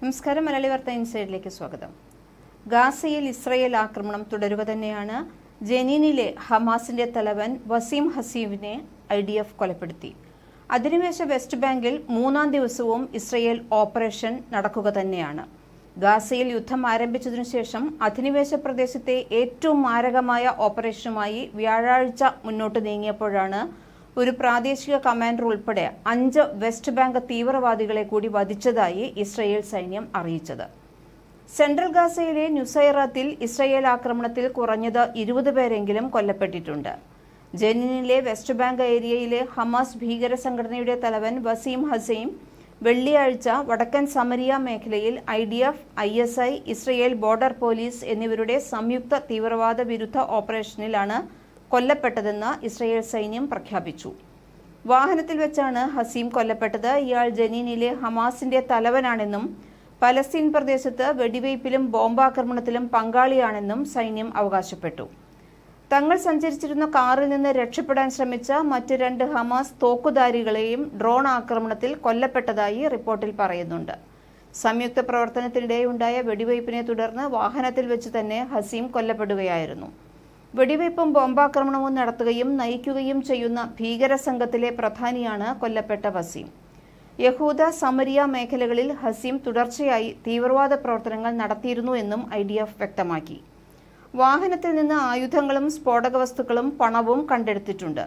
നമസ്കാരം. മലയാളി വാർത്ത ഇൻസൈഡിലേക്ക് സ്വാഗതം. ഗാസയിൽ ഇസ്രയേൽ ആക്രമണം തുടരുക തന്നെയാണ് ജനീനിലെ ഹമാസിന്റെ തലവൻ വസീം ഹസീമിനെ ഐ ഡി എഫ് കൊലപ്പെടുത്തി. അധിനിവേശ വെസ്റ്റ് ബാങ്കിൽ മൂന്നാം ദിവസവും ഇസ്രയേൽ ഓപ്പറേഷൻ നടക്കുക തന്നെയാണ്. ഗാസയിൽ യുദ്ധം ആരംഭിച്ചതിനു ശേഷം അധിനിവേശ പ്രദേശത്തെ ഏറ്റവും മാരകമായ ഓപ്പറേഷനുമായി വ്യാഴാഴ്ച മുന്നോട്ട് നീങ്ങിയപ്പോഴാണ് ഒരു പ്രാദേശിക കമാൻഡർ ഉൾപ്പെടെ അഞ്ച് വെസ്റ്റ് ബാങ്ക് തീവ്രവാദികളെ കൂടി വധിച്ചതായി ഇസ്രയേൽ സൈന്യം അറിയിച്ചത്. സെൻട്രൽ ഗാസയിലെ ന്യൂസൈറാത്തിൽ ഇസ്രയേൽ ആക്രമണത്തിൽ കുറഞ്ഞത് ഇരുപത് പേരെങ്കിലും കൊല്ലപ്പെട്ടിട്ടുണ്ട്. ജെനിനിലെ വെസ്റ്റ് ബാങ്ക് ഏരിയയിലെ ഹമാസ് ഭീകര സംഘടനയുടെ തലവൻ വസീം ഹസീം വെള്ളിയാഴ്ച വടക്കൻ സമരിയ മേഖലയിൽ I D F I S I Israel border police എന്നിവരുടെ സംയുക്ത തീവ്രവാദ വിരുദ്ധ ഓപ്പറേഷനിലാണ് കൊല്ലപ്പെട്ടതെന്ന് ഇസ്രയേൽ സൈന്യം പ്രഖ്യാപിച്ചു. വാഹനത്തിൽ വെച്ചാണ് ഹസീം കൊല്ലപ്പെട്ടത്. ഇയാൾ ജനീനിലെ ഹമാസിന്റെ തലവനാണെന്നും പലസ്തീൻ പ്രദേശത്ത് വെടിവയ്പിലും ബോംബാക്രമണത്തിലും പങ്കാളിയാണെന്നും സൈന്യം അവകാശപ്പെട്ടു. തങ്ങൾ സഞ്ചരിച്ചിരുന്ന കാറിൽ നിന്ന് രക്ഷപ്പെടാൻ ശ്രമിച്ച മറ്റ് രണ്ട് ഹമാസ് തോക്കുധാരികളെയും ഡ്രോൺ ആക്രമണത്തിൽ കൊല്ലപ്പെട്ടതായി റിപ്പോർട്ടിൽ പറയുന്നുണ്ട്. സംയുക്ത പ്രവർത്തനത്തിനിടെയുണ്ടായ വെടിവയ്പിനെ തുടർന്ന് വാഹനത്തിൽ വെച്ച് തന്നെ ഹസീം കൊല്ലപ്പെടുകയായിരുന്നു. വെടിവയ്പും ബോംബാക്രമണവും നടത്തുകയും നയിക്കുകയും ചെയ്യുന്ന ഭീകര സംഘത്തിലെ പ്രധാനിയാണ് കൊല്ലപ്പെട്ട വസീം. യഹൂദ സമരിയ മേഖലകളിൽ ഹസീം തുടർച്ചയായി തീവ്രവാദ പ്രവർത്തനങ്ങൾ നടത്തിയിരുന്നു എന്നും ഐ ഡി എഫ് വ്യക്തമാക്കി. വാഹനത്തിൽ നിന്ന് ആയുധങ്ങളും സ്ഫോടക വസ്തുക്കളും പണവും കണ്ടെടുത്തിട്ടുണ്ട്.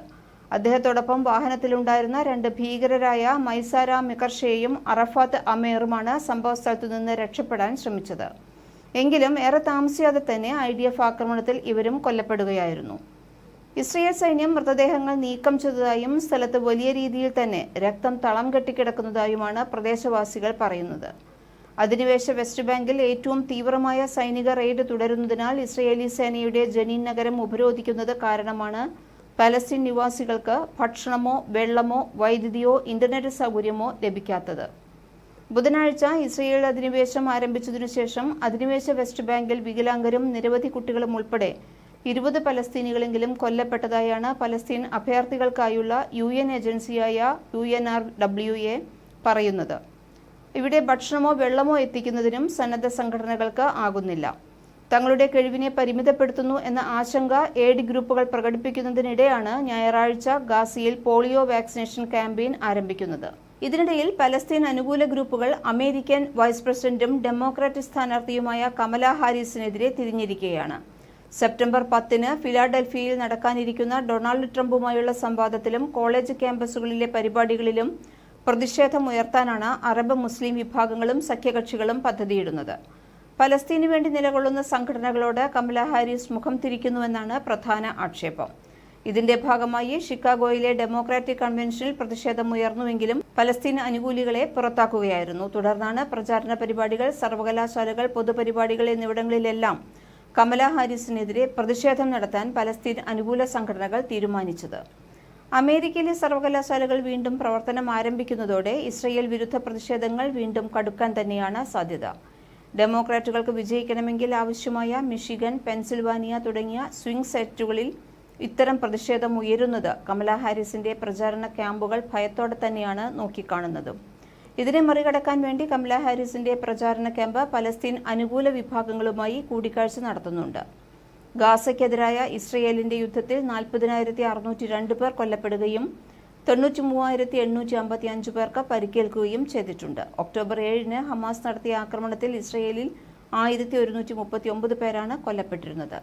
അദ്ദേഹത്തോടൊപ്പം വാഹനത്തിലുണ്ടായിരുന്ന രണ്ട് ഭീകരരായ മൈസാര മിക്കർഷയെയും അറഫാത്ത് അമേറുമാണ് സംഭവസ്ഥലത്തു നിന്ന് രക്ഷപ്പെടാൻ ശ്രമിച്ചത്. എങ്കിലും ഏറെ താമസിയാതെ തന്നെ ഐ ഡി എഫ് ആക്രമണത്തിൽ ഇവരും കൊല്ലപ്പെടുകയായിരുന്നു. ഇസ്രയേൽ സൈന്യം മൃതദേഹങ്ങൾ നീക്കം ചെയ്തതായും സ്ഥലത്ത് വലിയ രീതിയിൽ തന്നെ രക്തം തളം കെട്ടിക്കിടക്കുന്നതായുമാണ് പ്രദേശവാസികൾ പറയുന്നത്. അധിനിവേശ വെസ്റ്റ് ബാങ്കിൽ ഏറ്റവും തീവ്രമായ സൈനിക റെയ്ഡ് തുടരുന്നതിനാൽ ഇസ്രയേലി സേനയുടെ ജനീൻ നഗരം ഉപരോധിക്കുന്നത് കാരണമാണ് പലസ്തീൻ നിവാസികൾക്ക് ഭക്ഷണമോ വെള്ളമോ വൈദ്യുതിയോ ഇന്റർനെറ്റ് സൗകര്യമോ ലഭിക്കാത്തത്. ബുധനാഴ്ച ഇസ്രയേൽ അധിനിവേശം ആരംഭിച്ചതിനു ശേഷം അധിനിവേശ വെസ്റ്റ് ബാങ്കിൽ വികലാംഗരും നിരവധി കുട്ടികളും ഉൾപ്പെടെ ഇരുപത് പലസ്തീനികളെങ്കിലും കൊല്ലപ്പെട്ടതായാണ് പലസ്തീൻ അഭയാർത്ഥികൾക്കായുള്ള യു എൻ ഏജൻസിയായ U N R W A പറയുന്നത്. ഇവിടെ ഭക്ഷണമോ വെള്ളമോ എത്തിക്കുന്നതിനും സന്നദ്ധ സംഘടനകൾക്ക് ആകുന്നില്ല. തങ്ങളുടെ കഴിവിനെ പരിമിതപ്പെടുത്തുന്നു എന്ന ആശങ്ക എയ്ഡ് ഗ്രൂപ്പുകൾ പ്രകടിപ്പിക്കുന്നതിനിടെയാണ് ഞായറാഴ്ച ഗാസിയിൽ പോളിയോ വാക്സിനേഷൻ ക്യാമ്പയിൻ ആരംഭിക്കുന്നത്. ഇതിനിടയിൽ പലസ്തീൻ അനുകൂല ഗ്രൂപ്പുകൾ അമേരിക്കൻ വൈസ് പ്രസിഡന്റും ഡെമോക്രാറ്റിക് സ്ഥാനാർത്ഥിയുമായ കമല ഹാരിസിനെതിരെ തിരിഞ്ഞിരിക്കുകയാണ്. സെപ്റ്റംബർ പത്തിന് ഫിലാഡൽഫിയയിൽ നടക്കാനിരിക്കുന്ന ഡൊണാൾഡ് ട്രംപുമായുള്ള സംവാദത്തിലും കോളേജ് ക്യാമ്പസുകളിലെ പരിപാടികളിലും പ്രതിഷേധമുയർത്താനാണ് അറബ് മുസ്ലിം വിഭാഗങ്ങളും സഖ്യകക്ഷികളും പദ്ധതിയിടുന്നത്. പലസ്തീനു വേണ്ടി നിലകൊള്ളുന്ന സംഘടനകളോട് കമല ഹാരിസ് മുഖം തിരിക്കുന്നുവെന്നാണ് പ്രധാന ആക്ഷേപം. ഇതിന്റെ ഭാഗമായി ഷിക്കാഗോയിലെ ഡെമോക്രാറ്റിക് കൺവെൻഷനിൽ പ്രതിഷേധം ഉയർന്നുവെങ്കിലും പലസ്തീൻ അനുകൂലികളെ പുറത്താക്കുകയായിരുന്നു. തുടർന്നാണ് പ്രചാരണ പരിപാടികൾ സർവകലാശാലകൾ പൊതുപരിപാടികൾ എന്നിവിടങ്ങളിലെല്ലാം കമല ഹാരിസിനെതിരെ പ്രതിഷേധം നടത്താൻ പലസ്തീൻ അനുകൂല സംഘടനകൾ തീരുമാനിച്ചത്. അമേരിക്കയിലെ സർവകലാശാലകൾ വീണ്ടും പ്രവർത്തനം ആരംഭിക്കുന്നതോടെ ഇസ്രയേൽ വിരുദ്ധ പ്രതിഷേധങ്ങൾ വീണ്ടും കടുക്കാൻ തന്നെയാണ് സാധ്യത. ഡെമോക്രാറ്റുകൾക്ക് വിജയിക്കണമെങ്കിൽ ആവശ്യമായ മിഷിഗൻ പെൻസിൽവാനിയ തുടങ്ങിയ സ്വിംഗ് സെറ്റുകളിൽ ഇത്തരം പ്രതിഷേധം ഉയരുന്നത് കമലാ ഹാരിസിന്റെ പ്രചാരണ ക്യാമ്പുകൾ ഭയത്തോടെ തന്നെയാണ് നോക്കിക്കാണുന്നതും. ഇതിനെ മറികടക്കാൻ വേണ്ടി കമലാ ഹാരിസിന്റെ പ്രചാരണ ക്യാമ്പ് പലസ്തീൻ അനുകൂല വിഭാഗങ്ങളുമായി കൂടിക്കാഴ്ച നടത്തുന്നുണ്ട്. ഗാസയ്ക്കെതിരായ ഇസ്രയേലിന്റെ യുദ്ധത്തിൽ നാൽപ്പതിനായിരത്തി അറുന്നൂറ്റി രണ്ട് പേർ കൊല്ലപ്പെടുകയും തൊണ്ണൂറ്റി മൂവായിരത്തി എണ്ണൂറ്റി അമ്പത്തി അഞ്ച് പേർക്ക് പരിക്കേൽക്കുകയും ചെയ്തിട്ടുണ്ട്. ഒക്ടോബർ ഏഴിന് ഹമാസ് നടത്തിയ ആക്രമണത്തിൽ ഇസ്രയേലിൽ ആയിരത്തി ഒരുന്നൂറ്റി മുപ്പത്തി ഒമ്പത് പേരാണ് കൊല്ലപ്പെട്ടിരുന്നത്.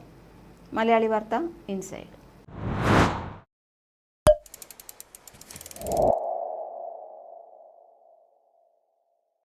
മലയാളി വാർത്ത ഇൻസൈഡ്.